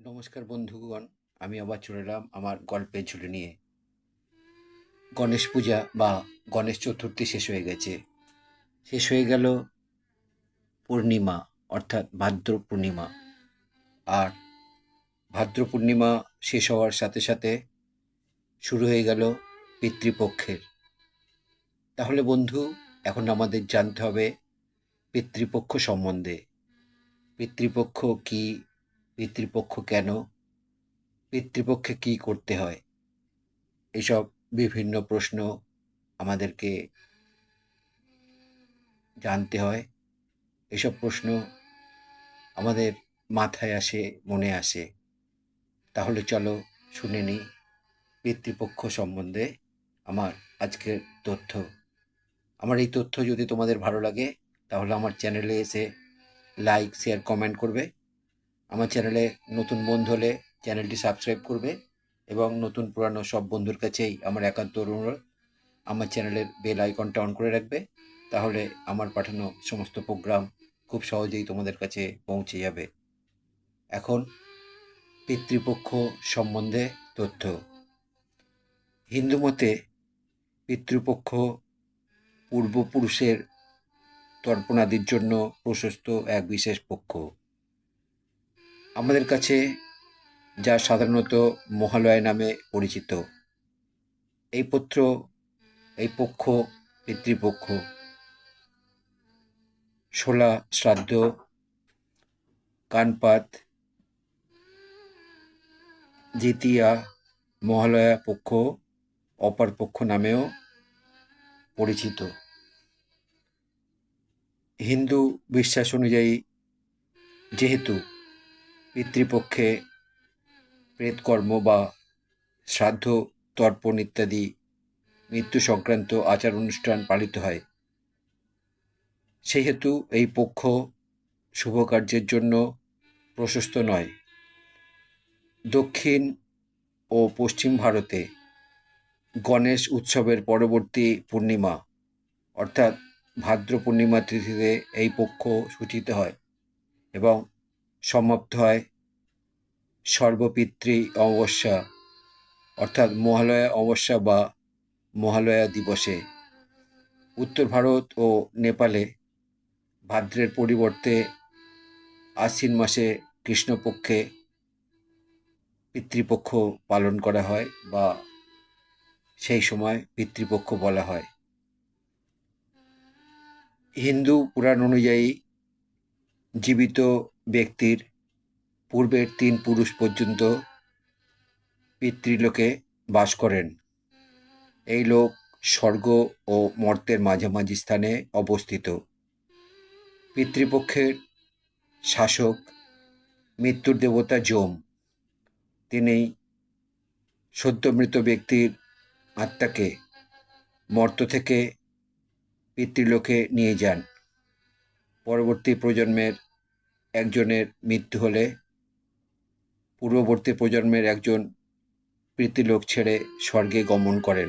নমস্কার বন্ধুগণ, আমি আবার চলে এলাম আমার গল্পের ঝুলি নিয়ে। গণেশ পূজা বা গণেশ চতুর্থী শেষ হয়ে গেছে। শেষ হয়ে গেল পূর্ণিমা, অর্থাৎ ভাদ্র পূর্ণিমা। আর ভাদ্র পূর্ণিমা শেষ হওয়ার সাথে সাথে শুরু হয়ে গেল পিতৃপক্ষের। তাহলে বন্ধু, এখন আমাদের জানতে হবে পিতৃপক্ষ সম্বন্ধে। পিতৃপক্ষ কি পিতৃপক্ষ কেন? পিতৃপক্ষে কি করতে হয়? এসব বিভিন্ন প্রশ্ন আমাদেরকে জানতে হয়। এসব প্রশ্ন আমাদের মাথায় আসে, মনে আসে। তাহলে চলো শুনে নিই পিতৃপক্ষ সম্বন্ধে আমার আজকের তথ্য। আমার এই তথ্য যদি তোমাদের ভালো লাগে, তাহলে আমার চ্যানেলে এসে লাইক, শেয়ার, কমেন্ট করবে। আমার চ্যানেলে নতুন বন্ধু হলে চ্যানেলটি সাবস্ক্রাইব করবে এবং নতুন পুরানো সব বন্ধুর কাছেই আমার একান্ত অনুরোধ, আমার চ্যানেলের বেল আইকনটা অন করে রাখবে, তাহলে আমার পাঠানো সমস্ত প্রোগ্রাম খুব সহজেই তোমাদের কাছে পৌঁছে যাবে। এখন, পিতৃপক্ষ সম্বন্ধে তথ্য। হিন্দু মতে, পিতৃপক্ষ পূর্বপুরুষের তর্পণাদির জন্য প্রশস্ত এক বিশেষ পক্ষ। আমাদের কাছে যা সাধারণত মহালয়া নামে পরিচিত। এই পত্র, এই পক্ষ, পিতৃপক্ষ, শোলা, শ্রাদ্ধ, কানপাত, জিতিয়া, মহালয়া পক্ষ, অপর পক্ষ নামেও পরিচিত। হিন্দু বিশ্বাস অনুযায়ী যেহেতু পিতৃপক্ষে প্রেতকর্ম বা শ্রাদ্ধ তর্পণ ইত্যাদি মৃত্যু সংক্রান্ত আচার অনুষ্ঠান পালিত হয়। সেহেতু এই পক্ষ শুভ কার্যের জন্য প্রশস্ত নয়। দক্ষিণ ও পশ্চিম ভারতে গণেশ উৎসবের পরবর্তী পূর্ণিমা, অর্থাৎ ভাদ্র পূর্ণিমা তিথিতে এই পক্ষ সূচিত হয় এবং সমাপ্ত হয়। সর্বপিতৃ অমাবস্যা, অর্থাৎ মহালয়া অমাবস্যা বা মহালয়া দিবসে। উত্তর ভারত ও নেপালে ভাদ্রের পরিবর্তে আশ্বিন মাসে কৃষ্ণপক্ষে পিতৃপক্ষ পালন করা হয় বা সেই সময় পিতৃপক্ষ বলা হয়। হিন্দু পুরাণ অনুযায়ী জীবিত ব্যক্তির পূর্বের তিন পুরুষ পর্যন্ত পিতৃলোকে বাস করেন। এই লোক স্বর্গ ও মর্তের মাঝামাঝি স্থানে অবস্থিত। পিতৃপক্ষের শাসক মৃত্যুর দেবতা যম। তিনি সদ্যমৃত ব্যক্তির আত্মাকে মর্ত থেকে পিতৃলোকে নিয়ে যান। পরবর্তী প্রজন্মের একজনের মৃত্যু হলে পূর্ববর্তী প্রজন্মের একজন প্রীতিলোক ছেড়ে স্বর্গে গমন করেন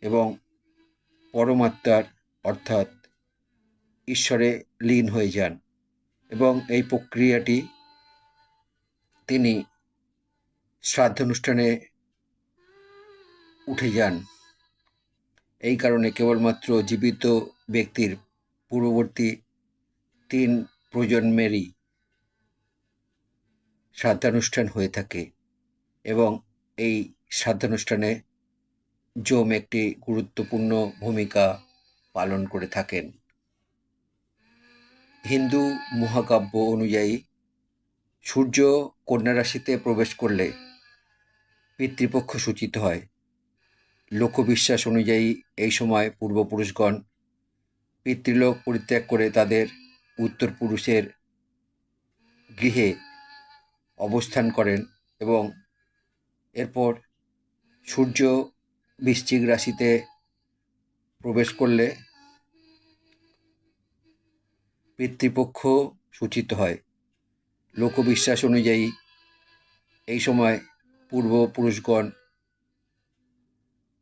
এবং পরমাত্মার অর্থাৎ ঈশ্বরে লীন হয়ে যান এবং এই প্রক্রিয়াটি তিনি শ্রাদ্ধানুষ্ঠানে উঠে যান। এই কারণে কেবলমাত্র জীবিত ব্যক্তির পূর্ববর্তী তিন প্রজন্মেরই শ্রাদ্ধানুষ্ঠান হয়ে থাকে এবং এই শ্রাদ্ধানুষ্ঠানে যম একটি গুরুত্বপূর্ণ ভূমিকা পালন করে থাকেন। হিন্দু মহাকাব্য অনুযায়ী সূর্য কন্যা রাশিতে প্রবেশ করলে পিতৃপক্ষ সূচিত হয়। লোকবিশ্বাস অনুযায়ী এই সময় পূর্বপুরুষগণ পিতৃলোক পরিত্যাগ করে তাদের উত্তর পুরুষের গৃহে অবস্থান করেন এবং এরপর সূর্য বৃশ্চিক রাশিতে প্রবেশ করলে পিতৃপক্ষ সূচিত হয়। লোকবিশ্বাস অনুযায়ী এই সময় পূর্বপুরুষগণ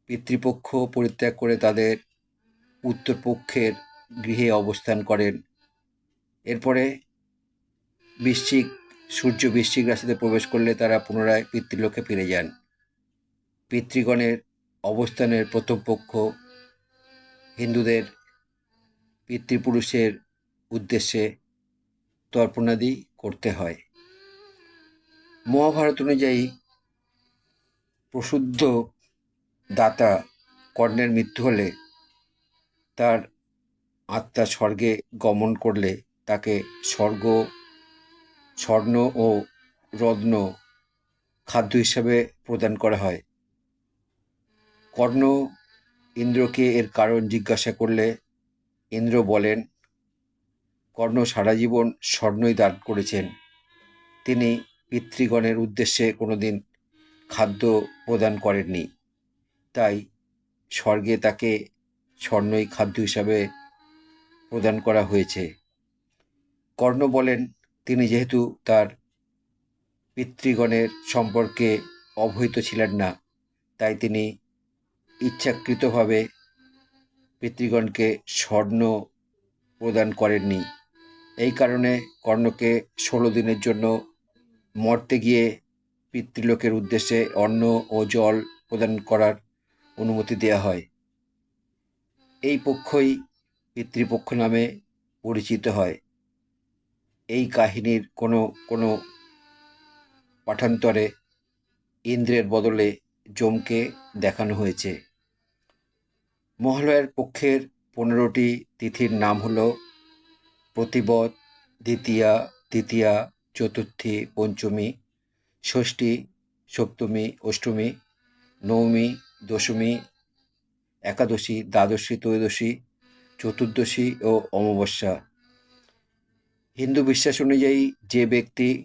পিতৃপক্ষ পরিত্যাগ করে তাদের উত্তরপক্ষের গৃহে অবস্থান করেন। এরপরে বৃশ্চিক সূর্য বৃশ্চিক রাশিতে প্রবেশ করলে তারা পুনরায় পিতৃলোকে ফিরে যান। পিতৃগণের অবস্থানের প্রথম পক্ষ হিন্দুদের পিতৃপুরুষের উদ্দেশ্যে তর্পণাদি করতে হয়। মহাভারত অনুযায়ী প্রসুদ্ধ দাতা কর্ণের মৃত্যু হলে তার আত্মা স্বর্গে গমন করলে তাকে স্বর্গ স্বর্ণ ও রত্ন খাদ্য হিসাবে প্রদান করা হয়। কর্ণ ইন্দ্রকে এর কারণ জিজ্ঞাসা করলে ইন্দ্র বলেন, কর্ণ সারা জীবন স্বর্ণই দান করেছেন। তিনি পিতৃগণের উদ্দেশ্যে কোনোদিন খাদ্য প্রদান করেননি। তাই স্বর্গে তাকে স্বর্ণই খাদ্য হিসাবে প্রদান করা হয়েছে। কর্ণ বলেন তিনি যেহেতু তার পিতৃগণের সম্পর্কে অবহিত ছিলেন না, তাই তিনি ইচ্ছাকৃতভাবে পিতৃগণকে স্বর্ণ প্রদান করেননি। এই কারণে কর্ণকে ষোলো দিনের জন্য মরতে গিয়ে পিতৃলোকের উদ্দেশ্যে অন্ন ও জল প্রদান করার অনুমতি দেওয়া হয়। এই পক্ষই পিতৃপক্ষ নামে পরিচিত হয়। এই কাহিনীর কোনো কোনো পাঠান্তরে ইন্দ্রের বদলে যমকে দেখানো হয়েছে। মহালয়ার পক্ষের পনেরোটি তিথির নাম হল প্রতিবদ দ্বিতীয়া, তৃতীয়া, চতুর্থী, পঞ্চমী, ষষ্ঠী, সপ্তমী, অষ্টমী, নবমী, দশমী, একাদশী, দ্বাদশী, ত্রয়োদশী, চতুর্দশী ও অমাবস্যা। হিন্দু বিশ্বাস অনুযায়ী যে ব্যক্তি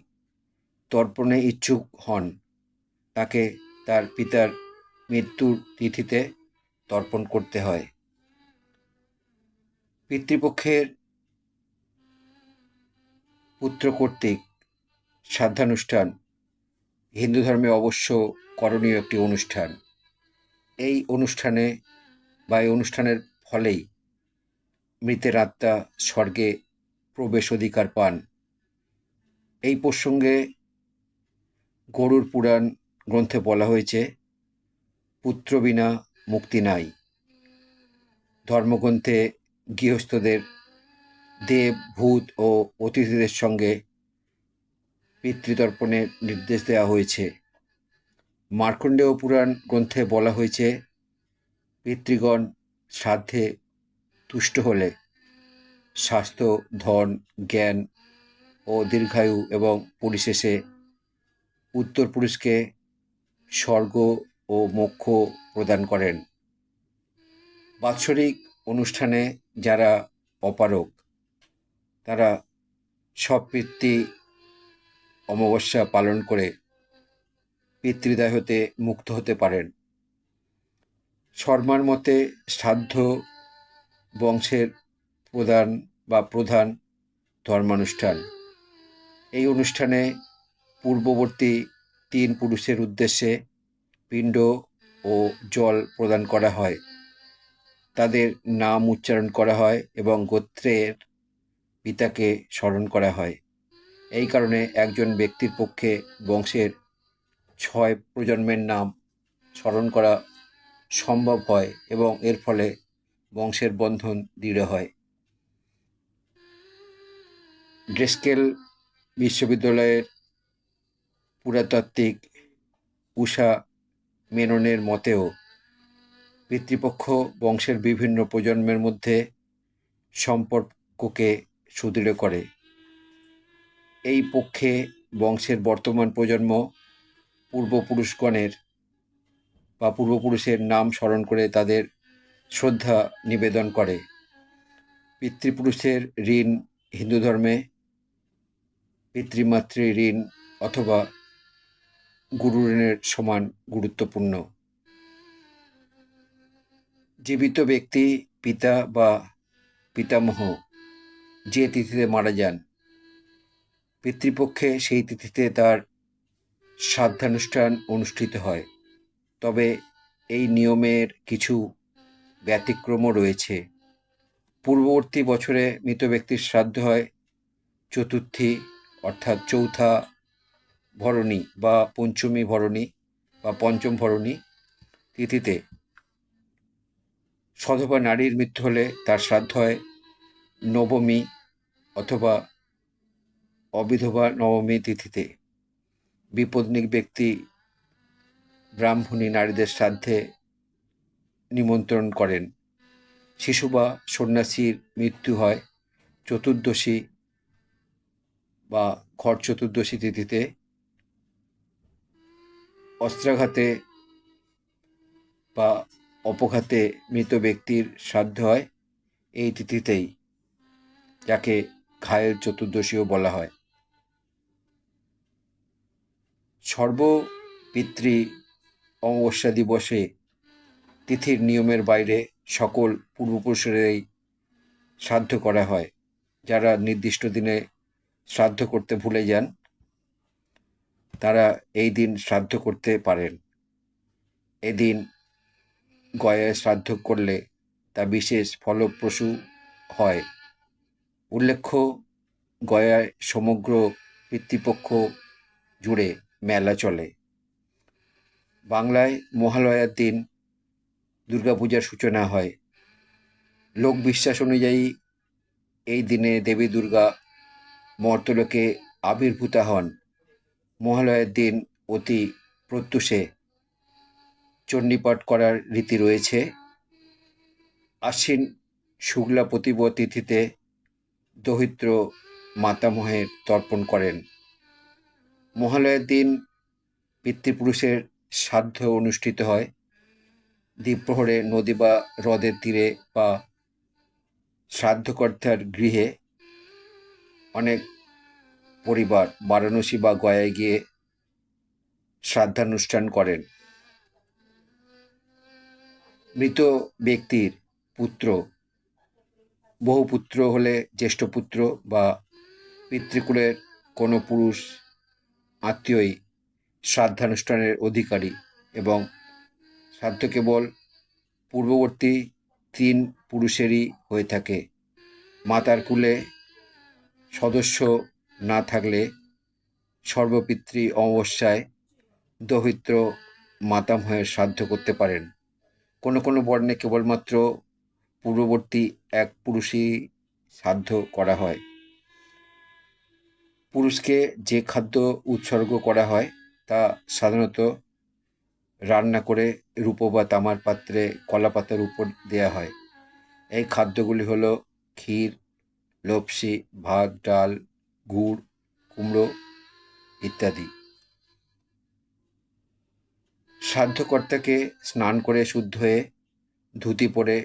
তর্পণে ইচ্ছুক হন, তাকে তার পিতার মৃত্যুর তিথিতে তর্পণ করতে হয়। পিতৃপক্ষের পুত্র কর্তৃক শ্রাদ্ধানুষ্ঠান হিন্দু ধর্মে অবশ্য করণীয় একটি অনুষ্ঠান। এই অনুষ্ঠানে বা এই অনুষ্ঠানের ফলেই মৃতের আত্মা স্বর্গে প্রবেশ অধিকার পান। এই প্রসঙ্গে গরুর পুরাণ গ্রন্থে বলা হয়েছে, পুত্র বিনা মুক্তি নাই। ধর্মগ্রন্থে গৃহস্থদের দেব, ভূত ও অতিথিদের সঙ্গে পিতৃতর্পণের নির্দেশ দেওয়া হয়েছে। মার্কণ্ডেয় পুরাণ গ্রন্থে বলা হয়েছে, পিতৃগণ শ্রাদ্ধে তুষ্ট হলে স্বাস্থ্য, ধন, জ্ঞান ও দীর্ঘায়ু এবং পরিশেষে উত্তর পুরুষকে স্বর্গ ও মোক্ষ প্রদান করেন। বাৎসরিক অনুষ্ঠানে যারা অপারক তারা সব পিতৃ অমাবস্যা পালন করে পিতৃদায় হতে মুক্ত হতে পারেন। শর্মার মতে শ্রাদ্ধ বংশের প্রধান বা প্রধান ধর্মানুষ্ঠান। এই অনুষ্ঠানে পূর্ববর্তী তিন পুরুষের উদ্দেশ্যে পিণ্ড ও জল প্রদান করা হয়। তাদের নাম উচ্চারণ করা হয় এবং গোত্রের পিতাকে স্মরণ করা হয়। এই কারণে একজন ব্যক্তির পক্ষে বংশের ছয় প্রজন্মের নাম স্মরণ করা সম্ভব হয় এবং এর ফলে বংশের বন্ধন দৃঢ় হয়। ড্রেস্কেল বিশ্ববিদ্যালয়ের পুরাতাত্ত্বিক উষা মেননের মতেও পিতৃপক্ষ বংশের বিভিন্ন প্রজন্মের মধ্যে সম্পর্ককে সুদৃঢ় করে। এই পক্ষে বংশের বর্তমান প্রজন্ম পূর্বপুরুষগণের বা পূর্বপুরুষের নাম স্মরণ করে তাদের শ্রদ্ধা নিবেদন করে। পিতৃপুরুষের ঋণ হিন্দু ধর্মে পিতৃমাতৃ ঋণ অথবা গুরু ঋণের সমান গুরুত্বপূর্ণ। জীবিত ব্যক্তি, পিতা বা পিতামহ যে তিথিতে মারা যান, পিতৃপক্ষে সেই তিথিতে তার শ্রাদ্ধানুষ্ঠান অনুষ্ঠিত হয়। তবে এই নিয়মের কিছু ব্যতিক্রমও রয়েছে। পূর্ববর্তী বছরে মৃত ব্যক্তির শ্রাদ্ধ হয় চতুর্থী অর্থাৎ চৌথা ভরণী বা পঞ্চমী ভরণী বা পঞ্চম ভরণী তিথিতে সধবা নারীর মৃত্যু হলে তার শ্রাদ্ধ হয় নবমী অথবা অবিধবা নবমী তিথিতে। বিপদনিক ব্যক্তি ব্রাহ্মণী নারীদের শ্রাদ্ধে নিমন্ত্রণ করেন। শিশু বা সন্ন্যাসীর মৃত্যু হয় চতুর্দশী বা খড় চতুর্দশী তিথিতে অস্ত্রাঘাতে বা অপঘাতে মৃত ব্যক্তির শ্রাদ্ধ হয় এই তিথিতেই, যাকে ঘায়েল চতুর্দশীও বলা হয়। সর্বপিতৃ অমাবস্যা দিবসে তিথির নিয়মের বাইরে সকল পূর্বপুরুষেরই শ্রাদ্ধ করা হয়, যারা নির্দিষ্ট দিনে শ্রাদ্ধ করতে ভুলে যান, তারা এই দিন শ্রাদ্ধ করতে পারেন। এদিন গয়ায় শ্রাদ্ধ করলে তা বিশেষ ফলপ্রসূ হয়। উল্লেখ্য, গয়ায় সমগ্র পিতৃপক্ষ জুড়ে মেলা চলে। বাংলায় মহালয়ার দিন দুর্গাপূজার সূচনা হয়। লোক বিশ্বাস অনুযায়ী এই দিনে দেবী দুর্গা মর্তলোকে আবির্ভূতা হন। মহালয়ার দিন অতি প্রত্যুষে চণ্ডীপাঠ করার রীতি রয়েছে। আশ্বিন শুক্লা প্রতিব তিথিতে দহিত্র মাতামহের তর্পণ করেন। মহালয়ার দিন পিতৃপুরুষের শ্রাদ্ধ অনুষ্ঠিত হয়। দ্বীপ্রহরে নদী বা হ্রদের তীরে বা শ্রাদ্ধকর্তার গৃহে অনেক পরিবার বারাণসী বা গয়ায় গিয়ে শ্রাদ্ধানুষ্ঠান করেন। মৃত ব্যক্তির পুত্র, বহু পুত্র হলে জ্যেষ্ঠ পুত্র বা পিতৃকুলের কোনো পুরুষ আত্মীয়ই শ্রাদ্ধানুষ্ঠানের অধিকারী এবং শ্রাদ্ধ কেবল পূর্ববর্তী তিন পুরুষেরই হয়ে থাকে। মাতার কুলে সদস্য না থাকলে সর্বপিতৃ অমাবস্যায় দহিত্র মাতামহের শ্রাদ্ধ করতে পারেন। কোনো কোনো বর্ণে কেবলমাত্র পূর্ববর্তী এক পুরুষই শ্রাদ্ধ করা হয়। পুরুষকে যে খাদ্য উৎসর্গ করা হয়, তা সাধারণত রান্না করে রূপ বা তামার পাত্রে কলা পাতার উপর দেয়া হয়। এই খাদ্যগুলি হলো ক্ষীর লপসি, ভাত, ডাল, গুড়, কুমড়ো ইত্যাদি। শ্রাদ্ধকর্তাকে স্নান করে শুদ্ধ হয়ে ধুতি পরে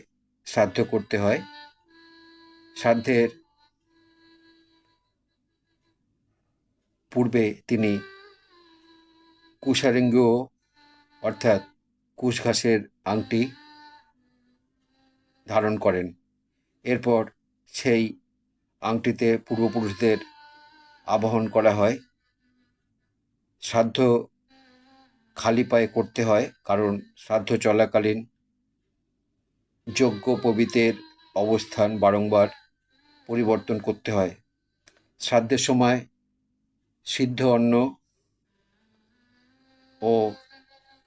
শ্রাদ্ধ করতে হয়। শ্রাদ্ধের পূর্বে তিনি কুশারিঙ্গ অর্থাৎ কুশ ঘাসের আংটি ধারণ করেন। এরপর সেই আংটিতে পূর্বপুরুষদের আবাহন করা হয়। শ্রাদ্ধ খালি পায়ে করতে হয়, কারণ শ্রাদ্ধ চলাকালীন যজ্ঞ পবিতের অবস্থান বারংবার পরিবর্তন করতে হয়। শ্রাদ্ধের সময় সিদ্ধ অন্ন ও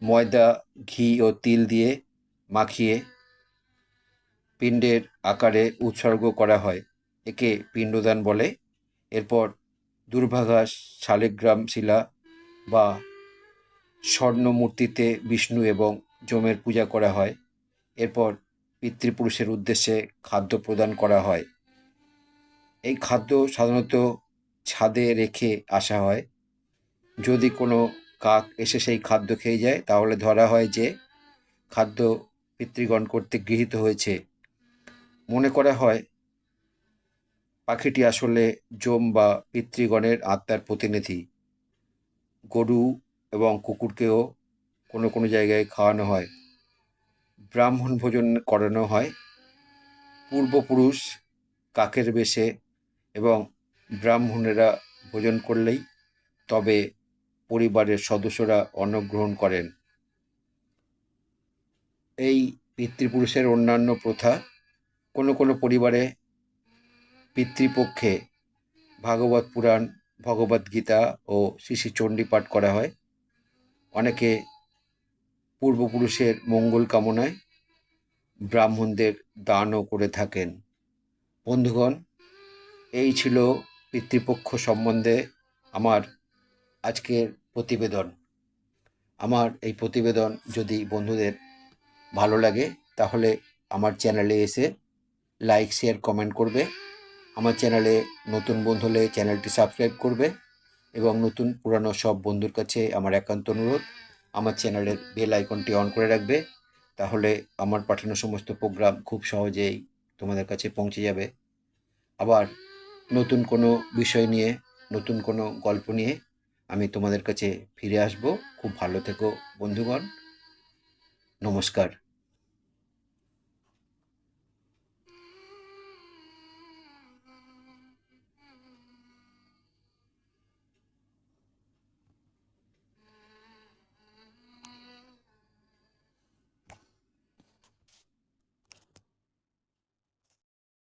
ময়দা, ঘি ও তিল দিয়ে মাখিয়ে পিণ্ডের আকারে উৎসর্গ করা হয়। একে পিণ্ডদান বলে। এরপর দুর্ভাগাস শালিগ্রাম শিলা বা স্বর্ণ মূর্তিতে বিষ্ণু এবং যমের পূজা করা হয়। এরপর পিতৃপুরুষের উদ্দেশ্যে খাদ্য প্রদান করা হয়। এই খাদ্য সাধারণত ছাদে রেখে আসা হয়। যদি কোনো কাক এসে সেই খাদ্য খেয়ে যায়, তাহলে ধরা হয় যে খাদ্য পিতৃগণ কর্তৃক গৃহীত হয়েছে। মনে করা হয় পাখিটি আসলে জম বা পিতৃগণের আত্মার প্রতিনিধি। গরু এবং কুকুরকেও কোনো কোনো জায়গায় খাওয়ানো হয়। ব্রাহ্মণ ভোজন করানো হয়। পূর্বপুরুষ কাকের বেশে এবং ব্রাহ্মণেরা ভোজন করলেই তবে পরিবারের সদস্যরা অন্নগ্রহণ করেন। এই পিতৃপুরুষের অন্যান্য প্রথা কোনো কোনো পরিবারে পিতৃপক্ষে ভাগবত পুরাণ ভগবদ্গীতা ও শ্রী শ্রী চণ্ডী পাঠ করা হয়। অনেকে পূর্বপুরুষের মঙ্গল কামনায় ব্রাহ্মণদের দানও করে থাকেন। বন্ধুগণ, এই ছিল পিতৃপক্ষ সম্বন্ধে আমার আজকের প্রতিবেদন। আমার এই প্রতিবেদন যদি বন্ধুদের ভালো লাগে, তাহলে আমার চ্যানেলে এসে লাইক, শেয়ার, কমেন্ট করবে। আমার চ্যানেলে নতুন বন্ধু হলে চ্যানেলটি সাবস্ক্রাইব করবে এবং নতুন পুরানো সব বন্ধুর কাছে আমার একান্ত অনুরোধ, আমার চ্যানেলের বেল আইকনটি অন করে রাখবে। তাহলে আমার পাঠানো সমস্ত প্রোগ্রাম খুব সহজেই তোমাদের কাছে পৌঁছে যাবে। আবার নতুন কোনো বিষয় নিয়ে, নতুন কোনো গল্প নিয়ে আমি তোমাদের কাছে ফিরে আসব। খুব ভালো থেকো বন্ধুগণ। নমস্কার।